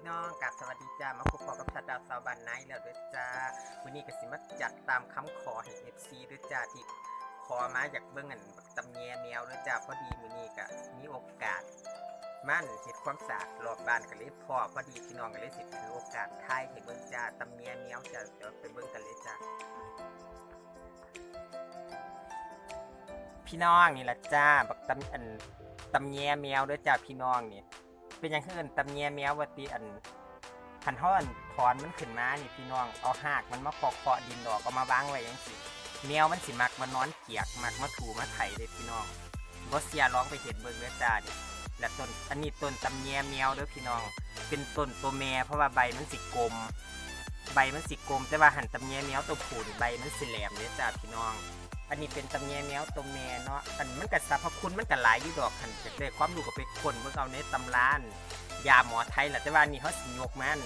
พี่น้องกับสวัสดีจ้ามาพบกับชัดดาวสาวบันไนท์แล้วด้วยจ้าวันนี้ก็สิมาจัดตามคำขอให้เอฟซีด้วยจ้าที่ขอมาอยากเบิ่งอันบักตำแยแมวด้วยจ้าพอดีมื้อนี้ก็มีโอกาส มั่นเฮ็ดความสะอาดรอบบ้านก็เลยพอพอดีพี่น้องก็เลยสิถือโอกาสถ่ายให้เบิ่งจ้าตำแยแมวจ้าเดี๋ยวไปเบิ่งกันเลยจ้าพี่น้องนี่ละจ้าบักตำอันตำแยแมวด้วยจ้าพี่น้องนี่ เป็นอย่างอื่นตำแยแมววติอันขันท่อนถอนมันขึ้นมานี่พี่น้องเอาหากมันมาปอกเคาะดินดอกเอามาวางไว้ยังสิแมวมันสิมักมานอนเกียกมักมาถูมาไถเลยพี่น้องบ่เสียร้องไปเห็นเบิ่งเด้อจ้าดิและต้นอันนี้ต้นตำแยแมวเด้อพี่น้อง เป็นต้นตัวแม่เพราะว่าใบมันสิกลม ใบมันสิกลมแต่ว่าหันตำแยแมวตัวผูนใบมันสิแหลมเด้อจ้าพี่น้อง อันนี้เป็นตำแยแมวตัวแม่เนาะอันมันกับสรรพคุณมันกับหลายอยู่ดอกคันจากได้ความรู้ก็ไปคนเมื่อเอาในตำรานยาหมอไทยแหละแต่ว่านี่เขาสิยกมัน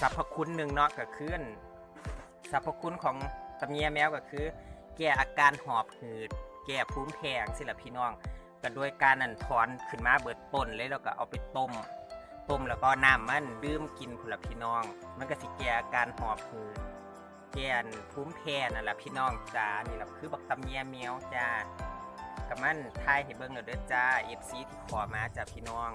สรรพคุณหนึ่งเนาะก็คืออันสรรพคุณของตำแยแมวก็คือ แก้อาการหอบหืด แก้ภูมิแพ้สิละพี่น้องก็โดยการนั่นถอนขึ้นมาเบิดต้นเลยแล้วก็เอาไปต้มต้มแล้วก็น้ำมันดื่มกินพุ่ละพี่น้อง มันก็สิแก้อาการหอบหืด แกนภูมิแพ้นั่นแหละพี่น้องจ้านี่แหละคือบักตำแยแมวจ้ากับมันทายให้เบิ่งหน่อเด้อจ้า FC ที่ขอมาจ้าพี่น้อง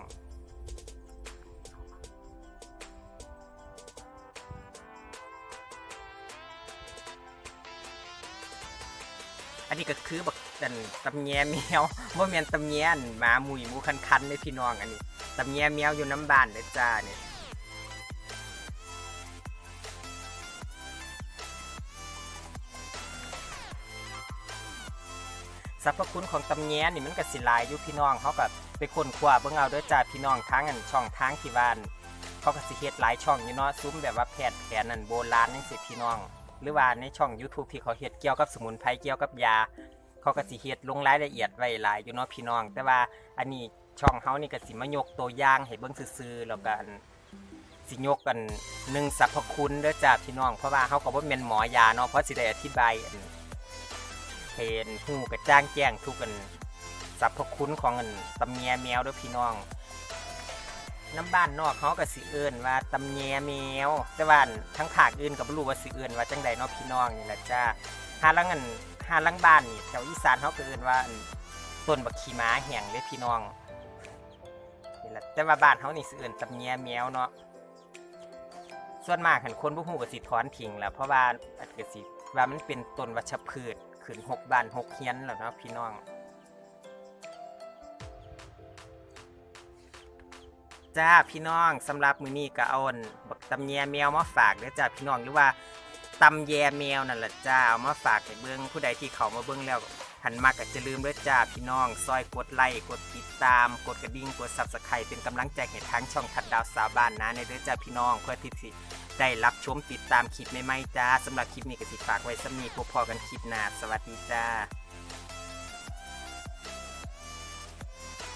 อันนี้ก็คือบักดันตำแยแมวบ่แม่นตำแยอันหมาหมุยมูคันคันเลยพี่น้องอันนี้ตำแยแมวอยู่น้ำบานเด้อจ้าเนี่ย สรรพคุณของตำแยนี่มันก็สิลายอยู่พี่น้องเขาก็ไปค้นคว้าเบิ่งเอาด้อจ้าพี่น้องทางอันช่องทางที่บ้านเขาก็สิเฮ็ดหลายช่องอยู่เนาะซุ้มแบบว่าแพทย์แผนนั่นโบราณจังซี่พี่น้อง หรือว่าในช่อง YouTube ที่เขาเฮ็ดเกี่ยวกับสมุนไพรเกี่ยวกับยา เขาก็สิเฮ็ดลงรายละเอียดไว้หลายอยู่เนาะพี่น้อง แต่ว่าอันนี้ช่องเฮานี่ก็สิมายกตัวอย่างให้เบิ่งซื่อๆแล้วกันสิยกกันหนึ่งสรรพคุณเด้อจ้าพี่น้องเพราะว่าเฮาก็บ่แม่นหมอยาเนาะเพราะสิได้อธิบาย อันเป็นหูกระจ้างแจ้งทุกันสรรพคุณของอันตำแยแมวด้วยพี่น้องน้ำบ้านนอกเขาก็สิเอิ้นว่าตำแยแมวแต่ว่านทั้งภาคอื่นก็บ่รู้ว่าสิเอิ้นว่าจังใดเนาะพี่น้องนี่แหละจ้าหาลังอันหาลังบ้านนี่แถวอีสานเขาก็เอิ้นว่าต้นบักขีม้าแห้งเด้พี่น้องนี่แหละแต่ว่าบ้านเขานี่สิเอิ้นตำแยแมวเนาะส่วนมากหันคนบ่ฮู้ก็สิถอนทิ้งแหละเพราะว่าอาจจะสิว่ามันเป็นต้นวัชพืช ขึ้นหกบ้านหกเฮียนแล้วนะพี่น้อง จ้าพี่น้องสำหรับมือนี้ก็เอาอันบักตำแยแมวมาฝากเด้อจ้าพี่น้องหรือว่าตำแยแมวนั่นแหละจ้าเอามาฝากให้เบิ้งผู้ใดที่เขามาเบิ้งแล้ว หันมากก็จะลืมเด้อจ้าพี่น้อง ซอยกดไลค์กดติดตาม กดกระดิ่งกดซับสไครต์เป็นกำลังใจให้ทางช่องทัดดาวสาวบ้านนะในเด้อจ้าพี่น้องเพื่อที่สิได้รับชมติดตามคลิปใหม่ๆจ้าสำหรับคลิปนี้ก็สิฝากไว้สำนีพบพอกันคลิปหน้าสวัสดีจ้า